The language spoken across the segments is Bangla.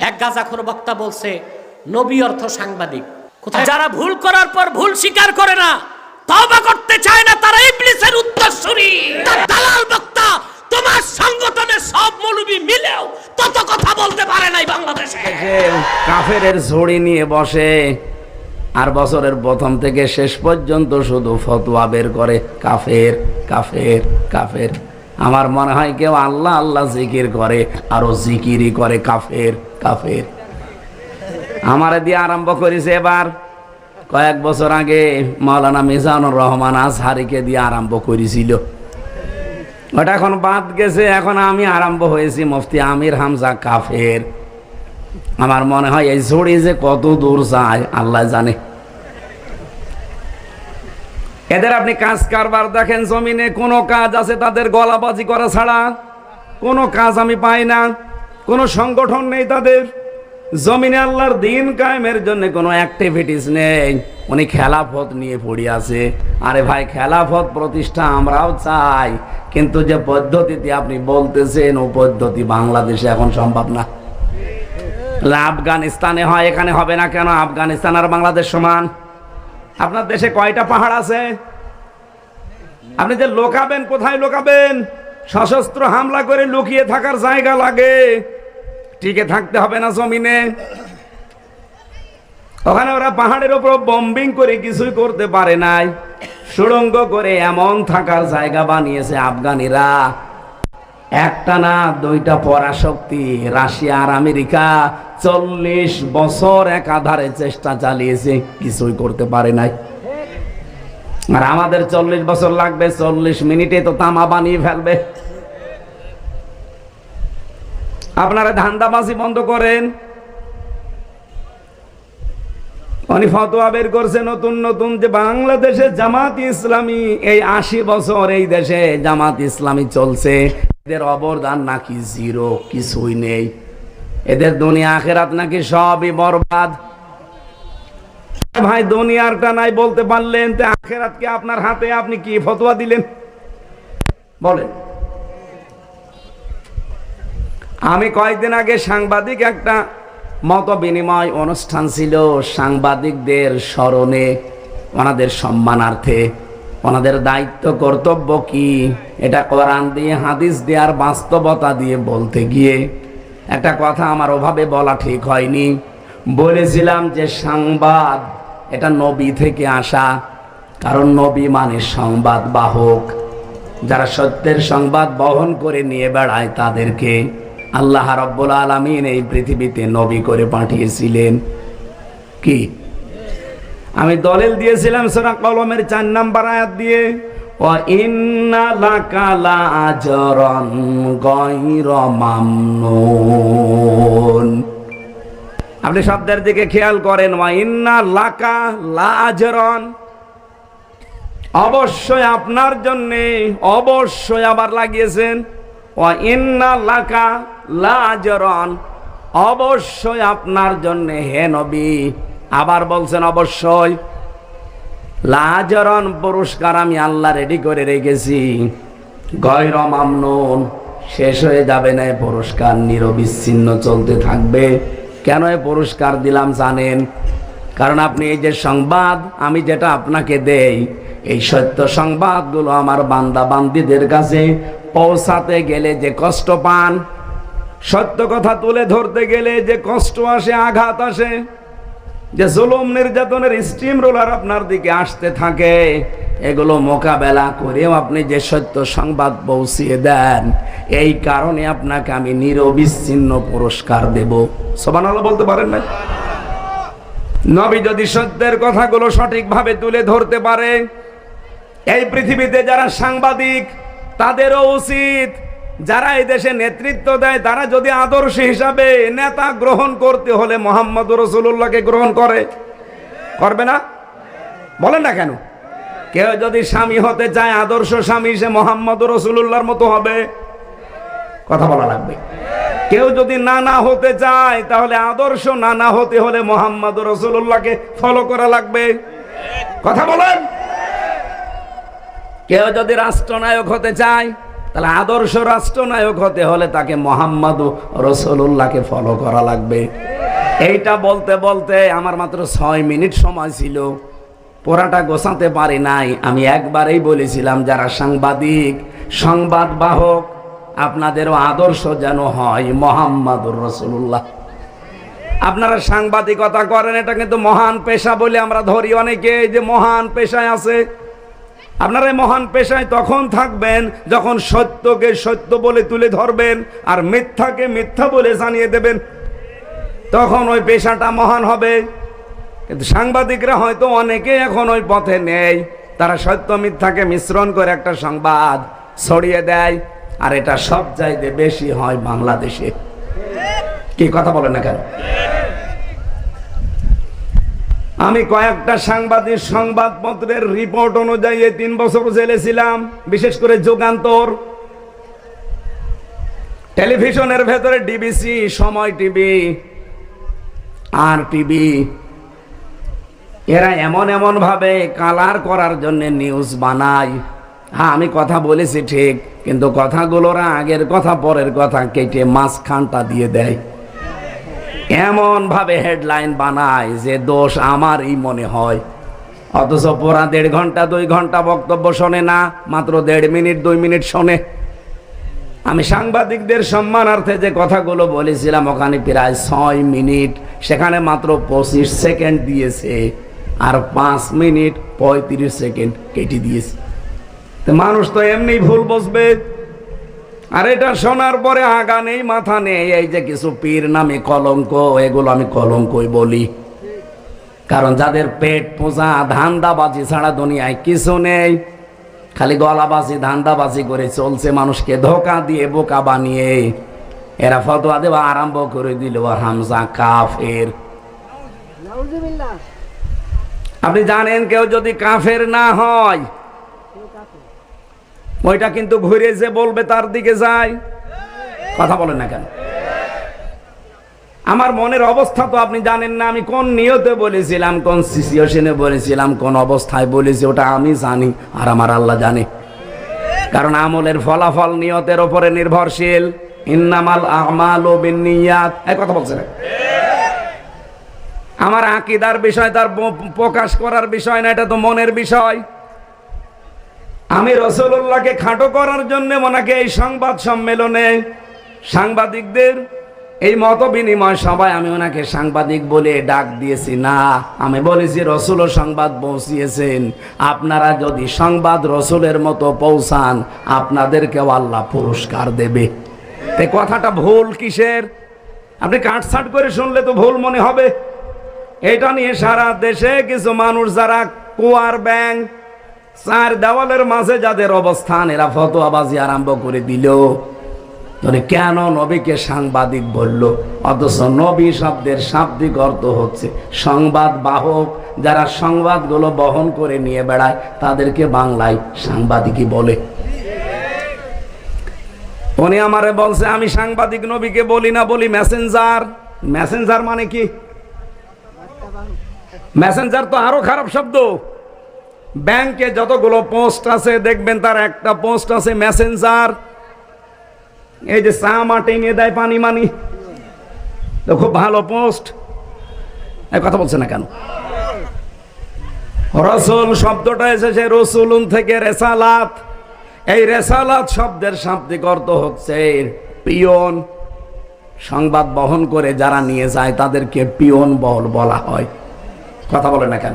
এক গাজাখোর বক্তা বলছে নবী অর্থ সাংবাদিক। কোথায়? যারা ভুল করার পর ভুল স্বীকার করে না তওবা করতে চায় না তারা ইবলিসের উত্তরসূরি। তার দালাল বক্তা তোমার সংগঠনের সব মৌলবি মিলেও তত কথা বলতে পারে নাই বাংলাদেশে। সে কাফের ঝুড়ি নিয়ে বসে আর বছরের প্রথম থেকে শেষ পর্যন্ত শুধু ফতোয়া বের করে কাফের কাফের কাফের। আমার মনে হয় কেউ আল্লাহ আল্লাহ জিকির করে, আরও জিকিরই করে কাফের কাফের। আমারে দিয়ে আরম্ভ করেছে এবার। কয়েক বছর আগে মাওলানা মিজানুর রহমান আজহারিকে দিয়ে আরম্ভ করেছিল। ওটা এখন বাদ গেছে, এখন আমি আরম্ভ হয়েছি মুফতি আমির হামজা কাফের। আমার মনে হয় এই ঝড়ি যে কত দূর যায়, আল্লাহ জানে। এদের আপনি কাজ কারবার দেখেন, জমিনে কোনো কাজ আছে তাদের গলাবাজি করা ছাড়া। কোনো কাজ আমি পাই না, কোনো সংগঠন নেই তাদের। জমিনে আল্লাহর দিন কায়েমের জন্য কোনো অ্যাক্টিভিটিস নেই। উনি খেলাফত নিয়ে পড়ে আছে। আরে ভাই, খেলাফত প্রতিষ্ঠা আমরাও চাই। কিন্তু যে পদ্ধতিতে আপনি বলতেছেন, ও পদ্ধতি বাংলাদেশে এখন সম্ভব না। আফগানিস্তানে হয়, এখানে হবে না কেন? আফগানিস্তান আর বাংলাদেশ সমান। আপনার দেশে কয়টা পাহাড় আছে? আপনি যে লোকাবেন, কোথায় লোকাবেন? সশস্ত্র হামলা করে লুকিয়ে থাকার জায়গা লাগে। টিকে থাকতে হবে না জমিনে। ওখানে ওরা পাহাড়ের উপর বম্বিং করে কিছুই করতে পারে নাই। সুড়ঙ্গ করে এমন থাকার জায়গা বানিয়েছে আফগানিরা। একটা না, দুইটা পরাশক্তি, রাশিয়া আর আমেরিকা। চল্লিশ বছর একাধারে চেষ্টা চালিয়েছে, কিছুই করতে পারে নাই। আর আমাদের চল্লিশ বছর লাগবে, চল্লিশ মিনিটে তো তামা বানিয়ে ফেলবে। আপনারা ধান্দাবাজি বন্ধ করেন। উনি ফতোয়া বের করছে নতুন নতুন যে বাংলাদেশে জামাত ইসলামী, এই আশি বছর এই দেশে জামাত ইসলামী চলছে। এদের অবদান নাকি জিরো, কিছুই নেই। এদের দুনিয়া আখেরাত নাকি সবই বরবাদ? ভাই, দুনিয়ারটা নাই বলতে পারলেন, তো আখেরাতকে আপনার হাতে আপনি কি ফতোয়া দিলেন? বলেন। আমি কয়েকদিন আগে সাংবাদিক একটা মত বিনিময় অনুষ্ঠান ছিল, সাংবাদিকদের স্মরণে, ওনাদের সম্মানার্থে। ওনাদের দায়িত্ব, কর্তব্য কি? এটা কোরআন দিয়ে, হাদিস দিয়ে আর বাস্তবতা দিয়ে বলতে গিয়ে একটা কথা আমার ওভাবে বলা ঠিক হয়নি। বলেছিলাম যে সংবাদ, এটা নবী থেকে আসা। কারণ নবী মানে সংবাদ বাহক। যারা সত্যের সংবাদ বহন করে নিয়ে বেড়ায় তাদেরকে আল্লাহ রব্বুল আলমিন এই পৃথিবীতে নবী করে পাঠিয়েছিলেন। কি? আমি দলিল দিয়েছিলাম সোনা কলমের চার নাম্বার আয়াত দিয়ে। ও আপনি শব্দের দিকে খেয়াল করেন, ওয়া ইন্না লাকা লা আজরন। অবশ্যই আপনার জন্য, অবশ্যই আবার লাগিয়েছেন ও ইন্না লাকা লাজরন অবশ্যই আপনার জন্য, হে নবী, আবার বলছেন অবশ্যই। লাজরন পুরস্কার আমি আল্লাহ রেডি করে রেখেছি। গয়র মামনুন, শেষ হয়ে যাবে না পুরস্কার, নিরবিচ্ছিন্ন চলতে থাকবে। কেন এ পুরস্কার দিলাম জানেন? কারণ আপনি এই যে সংবাদ, আমি যেটা আপনাকে দেই, এই সত্য সংবাদগুলো আমার বান্দা বান্দিদের কাছে পৌঁছাতে গেলে যে কষ্ট পান, সত্য কথা তুলে ধরতে গেলে যে কষ্ট আসে, আঘাত আসে যে জুলুম নির্যাতনের স্টিম রোলার আপনার দিকে আসতে থাকে, এগুলো মোকাবেলা করেও আপনি যে সত্য সংবাদ পৌঁছিয়ে দেন, এই কারণে আপনাকে আমি নিরবিচ্ছিন্ন পুরস্কার দেব। সোবান বলতে পারেন না নবী যদি সত্যের কথাগুলো সঠিকভাবে তুলে ধরতে পারে, এই পৃথিবীতে যারা সাংবাদিক, তাদেরও উচিত যারা এই দেশে নেতৃত্ব দেয়, তারা যদি আদর্শ হিসাবে নেতা গ্রহণ করতে হলে মোহাম্মদ রসুল্লাহকে গ্রহণ করে। করবে না? বলেন না কেন? কেউ যদি স্বামী হতে চায়, আদর্শ স্বামী সে মোহাম্মদ রসুল্লাহর মতো হবে। কথা বলা লাগবে। কেউ যদি নানা হতে চায়, তাহলে আদর্শ নানা হতে হলে মোহাম্মদ রসুল্লাহকে ফলো করা লাগবে। কথা বলেন? কেউ যদি রাষ্ট্রনায়ক হতে চায় তাহলে আদর্শ রাষ্ট্রনায়ক হতে হলে তাকে মোহাম্মদ রসুল্লাহকে ফলো করা লাগবে। এইটা বলতে বলতে আমার মাত্র ছয় মিনিট সময় ছিল। পোড়াটা গোছাতে পারি নাই। আমি একবারেই বলেছিলাম, যারা সাংবাদিক, সংবাদ বাহক, আপনাদেরও আদর্শ যেন হয় মোহাম্মদুর রসুল্লাহ আপনারা সাংবাদিকতা করেন, এটা কিন্তু মহান পেশা বলে আমরা ধরি অনেকে যে মহান পেশায় আছে। আপনারা মহান পেশায় তখন থাকবেন যখন সত্যকে সত্য বলে তুলে ধরবেন আর মিথ্যাকে মিথ্যা বলে জানিয়ে দেবেন। তখন ওই পেশাটা মহান হবে। কিন্তু সাংবাদিকরা হয়তো অনেকে এখন ওই পথে নেই। তারা সত্য মিথ্যাকে মিশ্রণ করে একটা সংবাদ ছড়িয়ে দেয়। আর এটা সব চাইতে বেশি হয় বাংলাদেশে। কি কথা বলেন না কেন? আমি কয়েকটা সাংবাদিক সংবাদপত্রের রিপোর্ট অনুযায়ী এই তিন বছর জেলে ছিলাম, বিশেষ করে যুগান্তর। টেলিভিশনের ভেতরে ডিবিসি সময় টিভি আর টিভি এরা এমন এমন ভাবে কালার করার জন্য নিউজ বানায়। হ্যাঁ আমি কথা বলেছি ঠিক, কিন্তু কথাগুলোরা আগের কথা, পরের কথা কেটে মাঝখানটা দিয়ে দেয়। এমন ভাবে হেডলাইন বানায় যে দোষ আমারই মনে হয়। অথচ পুরা দেড় ঘণ্টা, দুই ঘণ্টা বক্তব্য শোনে না, মাত্র দেড় মিনিট, দুই মিনিট শোনে। আমি সাংবাদিকদের সম্মানার্থে যে কথাগুলো বলেছিলাম, ওখানে প্রায় ছয় মিনিট, সেখানে মাত্র পঁচিশ সেকেন্ড দিয়েছে, আর পাঁচ মিনিট পঁয়ত্রিশ সেকেন্ড কেটে দিয়েছে। মানুষ তো এমনি ভুল বসবে আর এটা শোনার পরে আগা নেই মাথা নেই এই যে কিছু পীর নামে কলঙ্ক এগুলো আমি কলঙ্কই বলি। কারণ যাদের পেট পোষা ধান্দাবাজি ছাড়া দুনিয়ায় কিছু নেই। খালি গলাবাজি ধান্দাবাজি করে চলছে মানুষকে ধোকা দিয়ে বোকা বানিয়ে। এরা ফতোয়া দেওয়া আরম্ভ করে দিল হামজা কাফের। আপনি জানেন কেউ যদি কাফের না হয় ওইটা কিন্তু ঘুরে যে বলবে তার দিকে যায়। কথা বলেন না কেন? আমার মনের অবস্থা তো আপনি জানেন না, আমি কোন নিয়তে বলেছিলাম, কোন সিচুয়েশনে বলেছিলাম, কোন অবস্থায় বলেছি, ওটা আমি জানি আর আমার আল্লাহ জানে। কারণ আমলের ফলাফল নিয়তের ওপরে নির্ভরশীল। ইন্নামাল আমাল ও বিনিয়াত এই কথা বলছে না আমার আকিদার বিষয়, তার প্রকাশ করার বিষয় না, এটা তো মনের বিষয়। আমি রসুল্লাহকে খাটো করার জন্য ওনাকে এই সংবাদ সম্মেলনে সাংবাদিকদের এই মত বিনিময় সবাই আমি ওনাকে সাংবাদিক বলে ডাক দিয়েছি। না, আমি বলেছি, রসুল সংবাদ পৌঁছিয়েছেন। আপনারা যদি সংবাদ রসুলের মতো পৌঁছান, আপনাদেরকেও আল্লাহ পুরস্কার দেবে। এই কথাটা ভুল কিসের? আপনি কাটছাট করে শুনলে তো ভুল মনে হবে। এটা নিয়ে সারা দেশে কিছু মানুষ যারা কুয়ার ব্যাং চার দেওয়ালের মাঝে যাদের অবস্থান, এরা ফতোয়াবাজি আরম্ভ করে দিল। মানে কেন নবীকে সাংবাদিক বলল? অথচ নবী শব্দের শাব্দিক অর্থ হচ্ছে সংবাদ বাহক। যারা সংবাদগুলো বহন করে নিয়ে বেড়ায়, তাদেরকে বাংলায় সাংবাদিকই বলে। উনি আমারে বলছে, আমি সাংবাদিক নবীকে বলি না, বলি মেসেঞ্জার। মেসেঞ্জার মানে কি? মেসেঞ্জার তো আরও খারাপ শব্দ। ব্যাংকে যতগুলো পোস্ট আছে, দেখবেন তার একটা পোস্ট আছে, মেসেঞ্জার। এই যে চা মাটি নিয়ে দেয় পানি মানি। তো খুব ভালো পোস্ট। কথা বলছে না কেন? রসুল শব্দটা এসেছে, রসুলুন থেকে রেসালাত। এই রেসালাত শব্দের শাব্দিক অর্থ হচ্ছে পিয়ন। সংবাদ বহন করে যারা নিয়ে যায়, তাদেরকে পিয়ন বল বলা হয়। কথা বলে না কেন?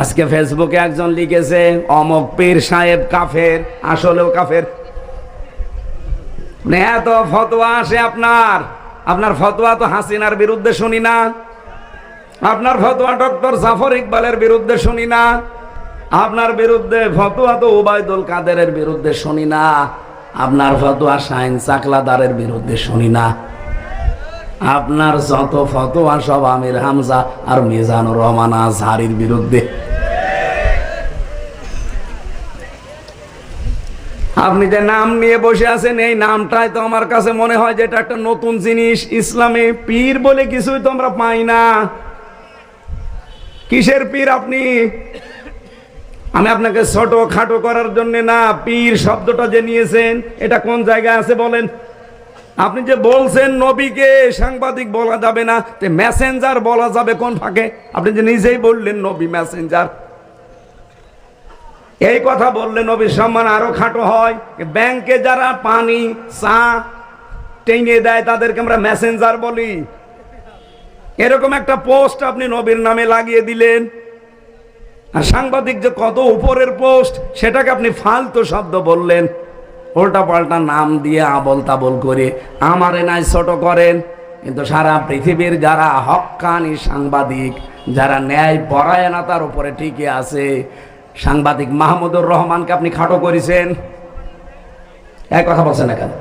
আজকে ফেসবুকে একজন লিখেছে, অমক পীর সাহেব কাফের, আসলেও কাফের। মানে এত ফতোয়া আসে আপনার। আপনার ফতোয়া তো হাসিনার বিরুদ্ধে শুনি না। আপনার ফতোয়া ডক্টর জাফর ইকবালের বিরুদ্ধে শুনি না। আপনার বিরুদ্ধে ফতোয়া তো ওবায়দুল কাদেরের বিরুদ্ধে শুনি না। আপনার ফতোয়া শাইন চাকলাদারের বিরুদ্ধে শুনি না। আপনার যত ফতোয়া সব আমির হামজা আর মিজানুর রহমান আজহারির বিরুদ্ধে। আপনি যে নাম নিয়ে বসে আছেন, এই নামটাই তো আমার কাছে মনে হয় যে এটা একটা নতুন জিনিস। ইসলামে পীর বলে কিছুই তো আমরা পাই না। কিসের পীর আপনি? আমি আপনাকে ছোট খাটো করার জন্য না, পীর শব্দটা যে নিয়েছেন, এটা কোন জায়গায় আছে বলেন? আপনি যে বলছেন নবীকে, সাংবাদিক বলা যাবে না, তে মেসেঞ্জার বলা যাবে কোন ফাঁকে? আপনি যে নিজেই বললেন নবী মেসেঞ্জার এই কথা বললে নবীর সম্মান আরও খাটো হয় ব্যাংকে যারা পানি, চা টেনে দেয়, তাদেরকে আমরা মেসেঞ্জার বলি। এরকম একটা পোস্ট আপনি নবীর নামে লাগিয়ে দিলেন। আর সাংবাদিক যে কত উপরের পোস্ট, সেটাকে আপনি ফালতু শব্দ বললেন। উল্টা পাল্টা নাম দিয়ে আবল তাবল করে, আমারে নাই ছোট করেন। কিন্তু সারা পৃথিবীর যারা হক্কানি সাংবাদিক, যারা ন্যায় পরায়ণতার উপরে টিকে আছে, সাংবাদিক মাহমুদুর রহমানকে আপনি খাটো করেছেন? এক কথা বলছেন না কেন?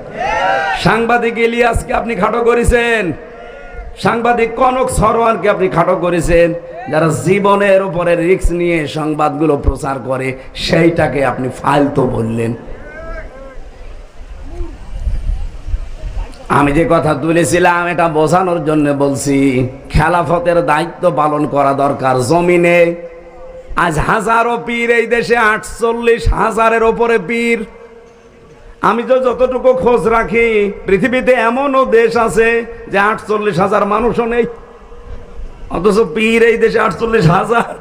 সাংবাদিক ইলিয়াসকে আপনি খাটো করেছেন? সাংবাদিক কনক সরোয়ারকে আপনি খাটো করেছেন? যারা জীবনের উপরে রিস্ক নিয়ে সংবাদগুলো প্রচার করে, সেইটাকে আপনি ফালতু বললেন। আমি যে কথা তুলেছিলাম, এটা বোঝানোর জন্য বলছি, খেলাফতের দায়িত্ব পালন করা দরকার জমিনে। আজ হাজারো পীর এই দেশে, আটচল্লিশ হাজারের ওপরে পীর। আমি তো যতটুকু খোঁজ রাখি, পৃথিবীতে এমনও দেশ আছে যে আটচল্লিশ হাজার মানুষও নেই। অথচ পীর এই দেশে আটচল্লিশ হাজার।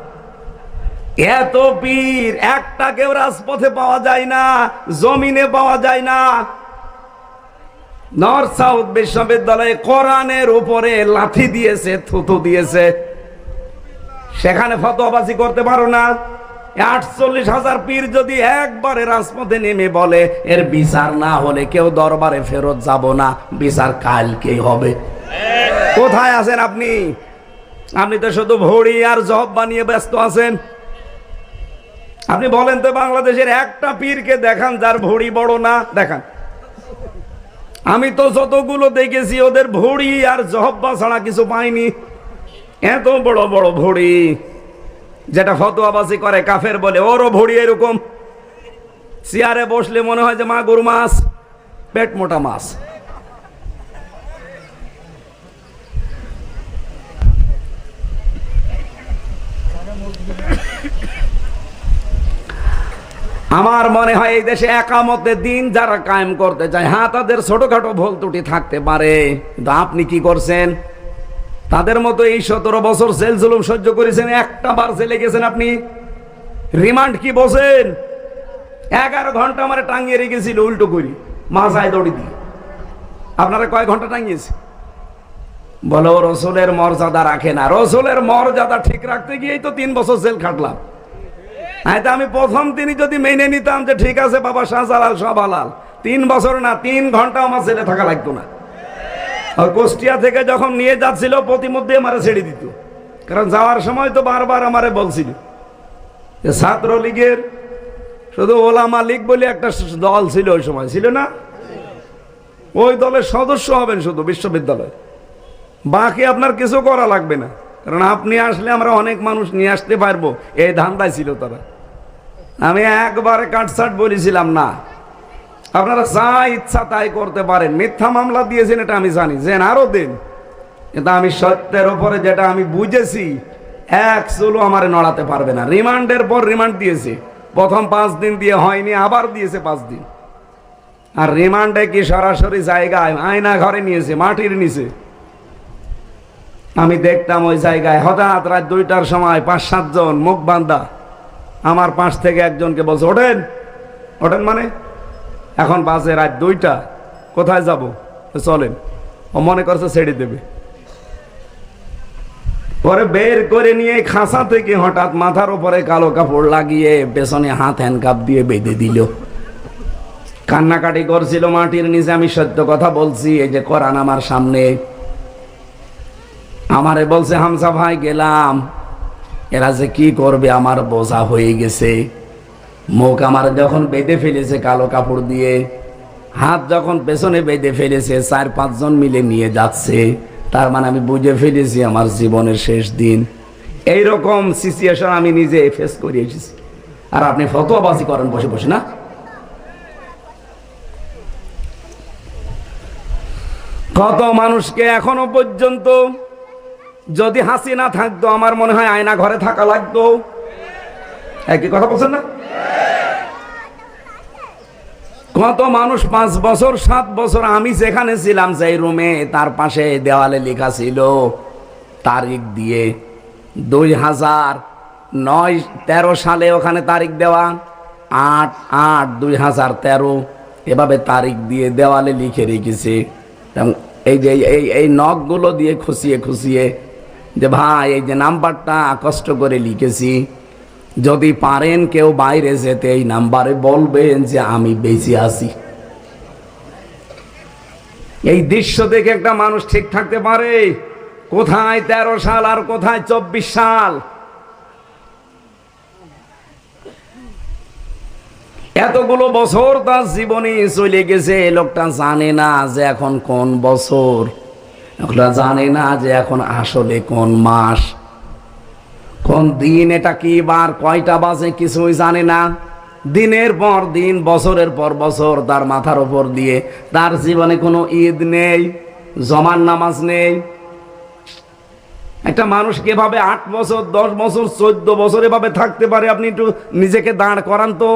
এত পীর একটা কেউ রাজপথে পাওয়া যায় না, জমিনে পাওয়া যায় না। নর্থ সাউথ বিশ্ববিদ্যালয়ে কোরআনের উপরে লাথি দিয়েছে, থুতু দিয়েছে। সেখানে ফতোয়াবাজি করতে পারো না। আটচল্লিশ হাজার পীর যদি একবারে রাজপথে নেমে বলে, এর বিচার না হলে কেউ দরবারে ফেরত যাব না। বিচার কালকেই হবে। কোথায় আছেন আপনি? আপনি তো শুধু ভড়ি আর জব বানিয়ে ব্যস্ত আছেন। আপনি বলেন তো বাংলাদেশের একটা পীরকে দেখান যার ভড়ি বড় না। দেখান। আমি তো যতগুলো দেখেছি, ওদের ভড়ি আর জহব্বা ছাড়া কিছু পাইনি। এত বড় বড় ভড়ি, যেটা ফতোয়াবাসি করে কাফের বলে, ওরও ভড়ি এরকম। চেয়ারে বসলে মনে হয় যে মাগুর মাছ, পেট মোটা মাছ। আমার মনে হয় এই দেশে একামতের দিন যারা কায়েম করতে চায় হ্যাঁ তাদের ছোটখাটো ভুল ত্রুটি থাকতে পারে। কিন্তু আপনি কি করছেন? তাদের মতো এই সতেরো বছর জেল জুলুম সহ্য করেছেন, একটা বার জেলে গেছেন আপনি। রিমান্ড কি বসেন এগারো ঘণ্টা আমার টাঙিয়ে রেখেছিল উল্টো করি মাথায় দড়ি দিয়ে। আপনারা কয় ঘণ্টা টাঙিয়েছে? বলো, রসুলের মর্যাদা রাখে না। রসুলের মর্যাদা ঠিক রাখতে গিয়েই তো তিন বছর জেল খাটলাম। হয়তো আমি প্রথম তিনি যদি মেনে নিতাম যে ঠিক আছে, বাবা শাহজালাল সব হালাল। তিন বছর না, তিন ঘণ্টা আমার ছেলে থাকা লাগতো না। আর কুষ্টিয়া থেকে যখন নিয়ে যাচ্ছিল, প্রতিমধ্যে আমার ছেড়ে দিত। কারণ যাওয়ার সময় তো বারবার আমারে বলছিল যে ছাত্র লীগের শুধু ওলামা লীগ বলে একটা দল ছিল ওই সময়, ছিল না? ওই দলের সদস্য হবেন শুধু বিশ্ববিদ্যালয়। বাকি আপনার কিছু করা লাগবে না। কারণ আপনি আসলে আমরা অনেক মানুষ নিয়ে আসতে পারব। এই ধান্দায় ছিল তারা। আমি একবারে কাটসাট বলেছিলাম, না, আপনারা যা ইচ্ছা তাই করতে পারেন। মিথ্যা মামলা দিয়েছেন এটা আমি জানি, যে আরও দিন। কিন্তু আমি সত্যের ওপরে যেটা আমি বুঝেছি, এক চুলো আমার নড়াতে পারবে না। রিমান্ডের পর রিমান্ড দিয়েছে। প্রথম পাঁচ দিন দিয়ে হয়নি, আবার দিয়েছে পাঁচ দিন। আর রিমান্ডে কি সরাসরি জায়গায় আয়না ঘরে নিয়েছে, মাটির নিচে? আমি দেখতাম ওই জায়গায় হঠাৎ রাত দুইটার সময় পাঁচ সাতজন মুখ বান্ধা। আমার পাশ থেকে একজনকে বলছে, ওঠেন। ওঠেন মানে? এখন বাসে রাত দুইটা। কোথায় যাব? চলেন। ও মনে করছে ছেড়ে দেবে। পরে বের করে নিয়ে খাসা থেকে হঠাৎ মাথার উপরে কালো কাপড় লাগিয়ে পেছনে হাত হ্যান্ডকাপ দিয়ে বেঁধে দিল। কান্নাকাটি করছিল মাটির নিচে। আমি সত্য কথা বলছি, এই যে কোরআন আমার সামনে। আমারে বলছে হামসা ভাই, গেলাম। এরা যে কি করবে, আমার বোঝা হয়ে গেছে। মুখ আমার যখন বেঁধে ফেলেছে কালো কাপড় দিয়ে, হাত যখন পেছনে বেঁধে ফেলেছে, চার পাঁচজন মিলে নিয়ে যাচ্ছে। তার মানে আমি বুঝে ফেলেছি আমার জীবনের শেষ দিন। এই রকম সিচুয়েশন আমি নিজে ফেস করে এসেছি। আর আপনি ফতোয়াবাজি করেন বসে বসে, না? কত মানুষকে এখনও পর্যন্ত যদি হাসি না থাকতো, আমার মনে হয় আয়না ঘরে থাকা লাগতো। একই কথা বলছেন না? কত মানুষ পাঁচ বছর, সাত বছর আমি যেখানে ছিলাম সেই রুমে তার পাশে দেওয়ালে লেখা ছিল, তারিখ দিয়ে দুই হাজার নয়, তেরো সালে ওখানে তারিখ দেওয়া, আট আট দুই হাজার তেরো, এভাবে তারিখ দিয়ে দেওয়ালে লিখে রেখেছে। এই যে এই এই নখগুলো দিয়ে খুশিয়ে খুশিয়ে যে ভাই, এই যে নাম্বারটা কষ্ট করে লিখেছি। যদি পারেন কেউ বাইরে যেতে এই নাম্বারে বলবেন যে আমি বেঁচে আছি। এই দৃশ্য দেখে একটা মানুষ ঠিক থাকতে পারে। কোথায় তেরো সাল আর কোথায় চব্বিশ সাল? এতগুলো বছর তার জীবনে চলে গেছে লোকটা জানে না যে এখন কোন বছর। লোকটা জানে না যে এখন আসলে কোন মাস। কোন দিন এটা কি বার, কয়টা বাজে কিছুই জানে না। দিনের পর দিন, বছরের পর বছর তার মাথার উপর দিয়ে। তার জীবনে কোনো ঈদ নেই জমান নামাজ নেই। একটা মানুষ কীভাবে আট বছর, দশ বছর, চোদ্দ বছর এভাবে থাকতে পারে? আপনি একটু নিজেকে দাঁড় করান তো।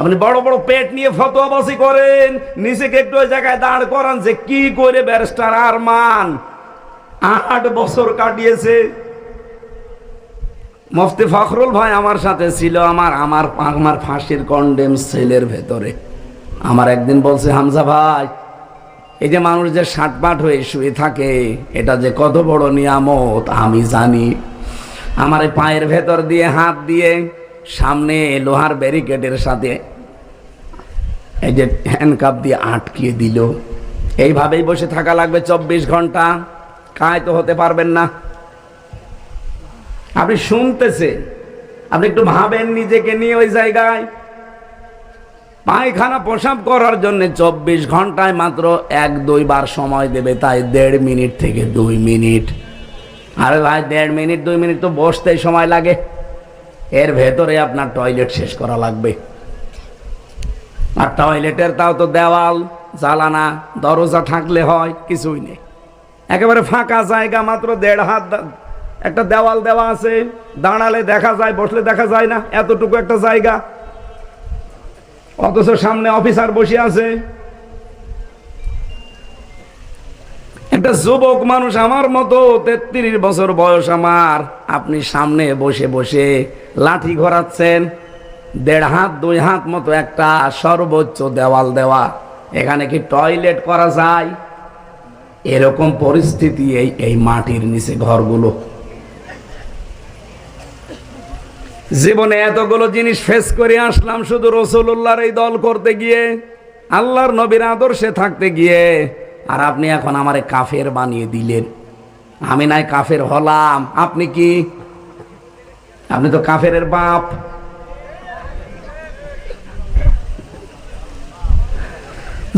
আপনি বড় বড় পেট নিয়ে ফতোয়াবাসি করেন, নিজেকে একটু ওই জায়গায় দাঁড় করান যে কি করে ব্যারিস্টার আরমান আট বছর কাটিয়েছে। মুফতি ফখরুল ভাই আমার সাথে ছিল, আমার আমার আমার ফাঁসির কন্ডেম সেলের ভেতরে। আমার একদিন বলছে, হামজা ভাই, এই যে মানুষ যে ষাটপাট হয়ে শুয়ে থাকে, এটা যে কত বড় নিয়ামত, আমি জানি। আমার পায়ের ভেতর দিয়ে হাত দিয়ে সামনে লোহার ব্যারিকেডের সাথে এই যে হ্যান্ডকাপ দিয়ে আটকিয়ে দিল। এইভাবেই বসে থাকা লাগবে চব্বিশ ঘণ্টা। কায় তো হতে পারবেন না। আপনি শুনতেছেন আপনি একটু ভাবেন নিজেকে নিয়ে ওই জায়গায়। পায়খানা প্রসাব করার জন্য চব্বিশ ঘন্টায় মাত্র এক দুইবার সময় দেবে, তাই দেড় মিনিট থেকে দুই মিনিট। আরে ভাই, দেড় মিনিট, দুই মিনিট তো বসতেই সময় লাগে। এর ভেতরে আপনার টয়লেট শেষ করা লাগবে। আর টয়লেটের তাও তো দেওয়াল, জ্বালানা, দরজা থাকলে হয়, কিছুই নেই। একেবারে ফাঁকা জায়গা মাত্র দেড় হাত একটা দেওয়াল দেওয়া আছে, দাঁড়ালে দেখা যায়, বসলে দেখা যায় না, এতটুকু একটা জায়গা। অথচ সামনে অফিসার বসে আছে একটা যুবক মানুষ আমার মতো তেত্রিশ বছর বয়স আমার। আপনি সামনে বসে বসে লাঠি ঘোরাচ্ছেন, দেড় হাত, দুই হাত মতো একটা সর্বোচ্চ দেওয়াল দেওয়া। এখানে কি টয়লেট করা যায়? এরকম পরিস্থিতি এই এই মাটির নিচে ঘরগুলো। জীবনে এতগুলো জিনিস ফেস করে আসলাম শুধু রসুল্লাহর এই দল করতে গিয়ে, আল্লাহর নবীর আদর্শে থাকতে গিয়ে। আর আপনি এখন আমারে কাফের বানিয়ে দিলেন। আমি নাই কাফের হলাম। আপনি কি? আপনি তো কাফের বাপ।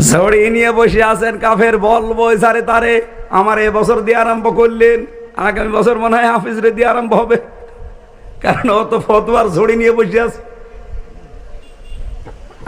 ঝড়ি নিয়ে বসে আছেন কাফের বলব সারে তারে। আমার বছর দিয়ে আরম্ভ করলেন। আগামী বছর মনে হয় হাফিজরে দিয়ে আরম্ভ হবে। কারণ ও তো ফতোয়ার ঝড়ি নিয়ে বসে আছে।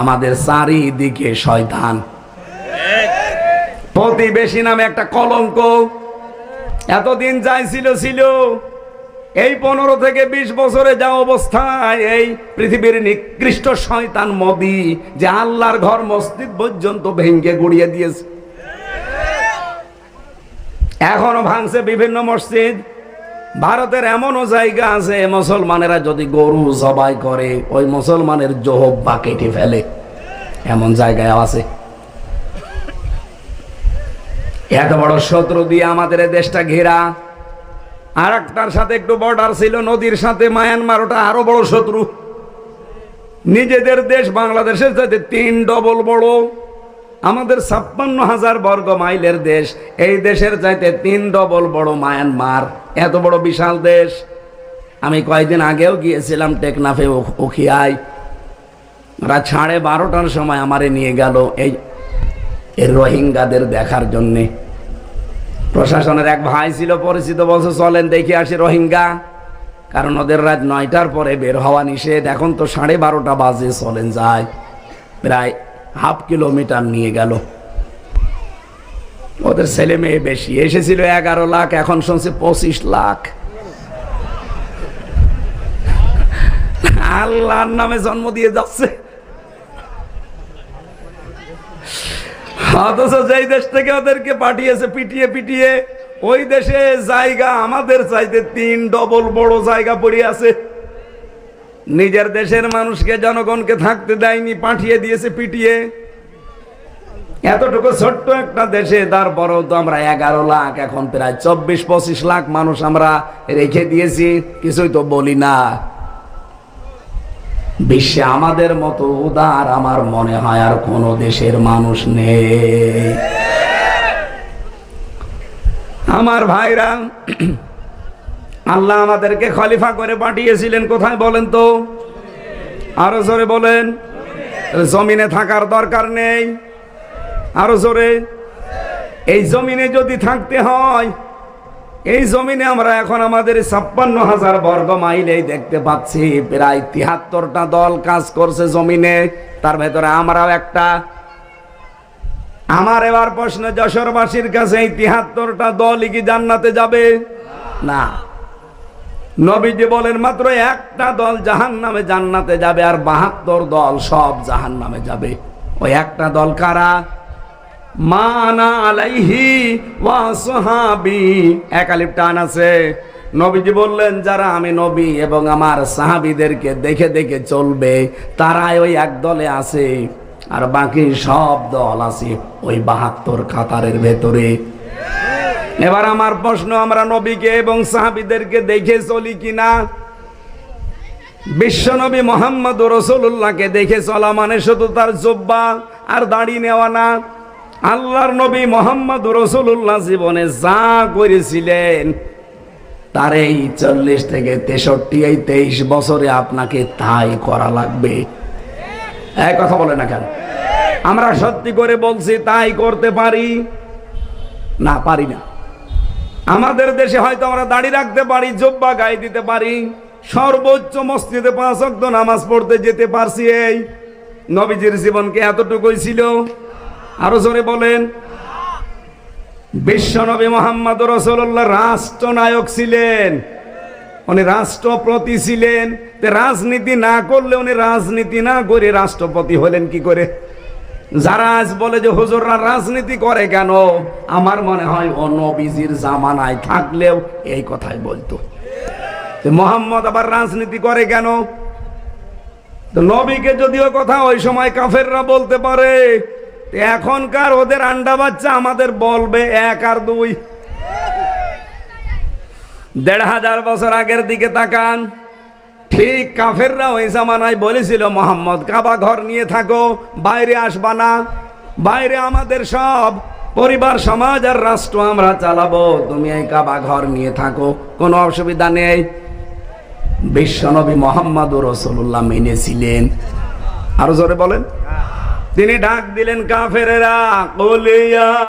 আমাদের চারিদিকে শয়তান। প্রতিবেশী নামে একটা কলঙ্ক। এতদিন যাই ছিল ছিল। এই পনেরো থেকে বিশ বছরে যা অবস্থায়, এই পৃথিবীর নিকৃষ্ট শয়তান মোদি যে আল্লাহর ঘর মসজিদ পর্যন্ত ভেঙ্গে গুড়িয়ে দিয়েছে। এখনও ভাঙছে বিভিন্ন মসজিদ। ভারতের এমনও জায়গা আছে, মুসলমানেরা যদি গরু জবাই করে, ওই মুসলমানের জোহব্বা কেটে ফেলে। এমন জায়গায় আছে। এত বড় শত্রু দিয়ে আমাদের দেশটা ঘেরা। আর একটার সাথে একটু বর্ডার ছিল, নদীর সাথে মায়ানমার ওটা আরও বড় শত্রু। নিজেদের দেশ বাংলাদেশের সাথে তিন ডবল বড়। আমাদের ছাপ্পান্ন হাজার বর্গ মাইলের দেশ, এই দেশের চাইতে তিন ডবল বড় মায়ানমার। এত বড় বিশাল দেশ। আমি কয়েকদিন আগেও গিয়েছিলাম টেকনাফে ও- উখিয়ায় রাত সাড়ে বারোটার সময় আমারে নিয়ে গেল এই রোহিঙ্গাদের দেখার জন্যে। প্রশাসনের এক ভাই ছিল পরিচিত, বলছে, চলেন দেখে আসি রোহিঙ্গা। কারণ ওদের রাত নয়টার পরে বের হওয়া নিষেধ। এখন তো সাড়ে বারোটা বাজে, চলেন যায় প্রায় হাফ কিলোমিটার নিয়ে গেল। ওদের ছেলে মেয়ে বেশি। এসেছিল এগারো লাখ, এখন শুনছে পঁচিশ লাখ। আল্লাহর নামে জন্ম দিয়ে যাচ্ছে। অথচ যেই দেশ থেকে ওদেরকে পাঠিয়েছে, পিটিয়ে পিটিয়ে, ওই দেশে জায়গা আমাদের চাইতে তিন ডবল বড় জায়গা পড়ে আছে। নিজের দেশের মানুষকে, জনগণকে থাকতে দেয়নি, পাঠিয়ে দিয়েছে পিটিয়ে। এতটুকু ছোট্ট একটা দেশে, তারপরেও তো আমরা এগারো লাখ, এখন প্রায় চব্বিশ, পঁচিশ লাখ মানুষ আমরা রেখে দিয়েছি, কিছুই তো বলি না। বিশ্বে আমাদের মতো উদার আমার মনে হয় আর কোন দেশের মানুষ নেই। আমার ভাইরা আল্লাহ আমাদেরকে খলিফা করে পাঠিয়েছিলেন। কোথায় বলেন তো? আরও জোরে বলেন। জমিনে থাকার দরকার নেই। আরও জোরে। এই জমিনে যদি থাকতে হয়, এই জমিনে আমরা এখন আমাদের ছাপ্পান্ন হাজার বর্গ মাইলেই দেখতে পাচ্ছি, প্রায় তিহাত্তরটা দল কাজ করছে জমিনে। তার ভেতরে আমরাও একটা। আমার এবার প্রশ্ন, যশোরবাসীর কাছে এই তিহাত্তরটা দলই কি জান্নাতে যাবে? না। নবীজি বলেন, মাত্র একটা দল জাহান নামে জান্নাতে যাবে আর বাহাত্তর দল সব জাহান নামে যাবে। ওই একটা দল কারা? মানা আলাইহি ওয়া সাহাবি। একালিপ টান আছে। নবীজি বললেন, যারা আমি নবী এবং আমার সাহাবীদেরকে দেখে দেখে চলবে, তারাই ওই এক দলে আছে, আর বাকি সব দল আছে ওই বাহাত্তর কাতারের ভেতরে। এবার আমার প্রশ্ন, আমরা নবীকে এবং সাহাবীদেরকে দেখে চলি কিনা? বিশ্বনবী মোহাম্মদ রসুল্লাহকে দেখে চলা মানে শুধু তার জব্বা আর দাড়ি নেওয়া না। আল্লাহর নবী মোহাম্মদ রসুল্লাহ জীবনে যা করেছিলেন, তার এই চল্লিশ থেকে তেষট্টি, এই তেইশ বছরে আপনাকে তাই করা লাগবে। এক কথা বলে না কেন? আমরা সত্যি করে বলছি, তাই করতে পারি? না পারি না। আমাদের দেশে হয়তো আমরা দাঁড়িয়ে রাখতে পারি, জব্বা গায়ে দিতে পারি, সর্বোচ্চ মসজিদে পাঁচ অক্ত নামাজ পড়তে যেতে পারছি এই। নবীজির জীবনকে এতটুকুই ছিল? আরও জোরে বলেন। বিশ্বনবী মোহাম্মদ রসুল্লাহ রাষ্ট্রনায়ক ছিলেন। উনি রাষ্ট্রপতি ছিলেন। রাজনীতি না করলে উনি রাজনীতি না করে রাষ্ট্রপতি হলেন কি করে? যারা আজ বলে যে হুজুররা রাজনীতি করে কেন, আমার মনে হয় ও নবীজির জামানায় থাকলেও এই কথাই বলতো। মোহাম্মদ আবার রাজনীতি করে কেন? নবীকে যদিও কথা ওই সময় কাফেররা বলতে পারে এখনকার ওদের আন্ডা বাচ্চা আমাদের বলবে এক আর দুই। দেড় হাজার বছর আগের দিকে তাকান ঠিক কাফেররা ওই জামানায় বলেছিল, মোহাম্মদ, কাবা ঘর নিয়ে থাকো, বাইরে আসবা না। বাইরে আমাদের সব পরিবার, সমাজ আর রাষ্ট্র আমরা চালাবো। তুমি এই কাবা ঘর নিয়ে থাকো, কোনো অসুবিধা নেই। বিশ্বনবী মোহাম্মদ রসুল্লাহ মেনেছিলেন। আরও জোরে বলেন। তিনি ডাক দিলেন, কাফেরেরা, কলিয়া